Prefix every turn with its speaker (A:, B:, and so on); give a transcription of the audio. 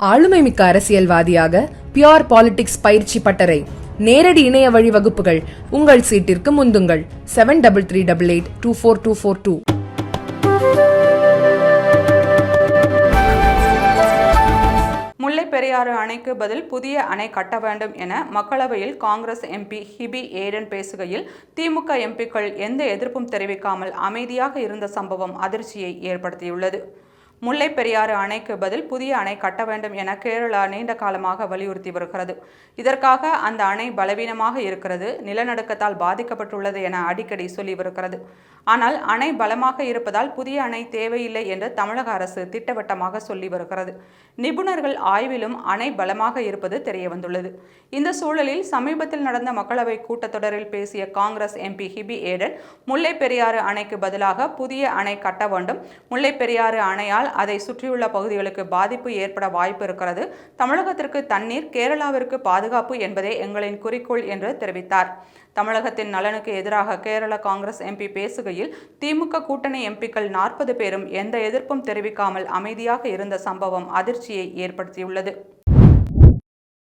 A: ஆளுமைமிக்க அரசியல்வாதியாக pure politics பயிற்சி பட்டறை. நேரடி இணைய வழி வகுப்புகள். உங்கள் சீட்டிற்கு முந்துங்கள். Seven double three double eight two four two four two
B: Mullai Periyar அணைக்கு பதில் புதிய அணை கட்ட வேண்டும் என மக்களவையில் காங்கிரஸ் எம்பி ஹிபி ஏடன் பேசுகையில் திமுக எம்பிக்கள் எந்த எதிர்ப்பும் தெரிவிக்காமல் அமைதியாக இருந்த சம்பவம் அதிர்ச்சியை ஏற்படுத்தியுள்ளது. முல்லை பெரியாறு அணைக்கு பதில் புதிய அணை கட்ட வேண்டும் என கேரளா நீண்ட காலமாக வலியுறுத்தி வருகிறது. இதற்காக அந்த அணை பலவீனமாக இருக்கிறது நிலநடுக்கத்தால் பாதிக்கப்பட்டுள்ளது என அடிக்கடி சொல்லி வருகிறது ஆனால் அணை பலமாக இருப்பதால் புதிய அணை தேவையில்லை என்று தமிழக அரசு திட்டவட்டமாக சொல்லி வருகிறது நிபுணர்கள் ஆய்விலும் அணை பலமாக இருப்பது தெரியவந்துள்ளது. இந்த சூழலில் சமீபத்தில் நடந்த மக்களவை கூட்டத்தொடரில் பேசிய காங்கிரஸ் எம்பி ஹிபி ஏடன் முல்லை பெரியாறு அணைக்கு பதிலாக புதிய அணை கட்ட வேண்டும் முல்லை பெரியாறு அணையால் அதை சுற்றியுள்ள பகுதிகளுக்கு பாதிப்பு ஏற்பட வாய்ப்பு இருக்கிறது. தமிழகத்திற்கு தண்ணீர் கேரளாவிற்கு பாதுகாப்பு என்பதே எங்களின் குறிக்கோள் என்று தெரிவித்தார். தமிழகத்தின் நலனுக்கு எதிராக கேரள காங்கிரஸ் எம்பி பேசுகையில் திமுக கூட்டணி எம்பிக்கள் நாற்பது பேரும் எந்த எதிர்ப்பும் தெரிவிக்காமல் அமைதியாக இருந்த சம்பவம் அதிர்ச்சியை ஏற்படுத்தியுள்ளது.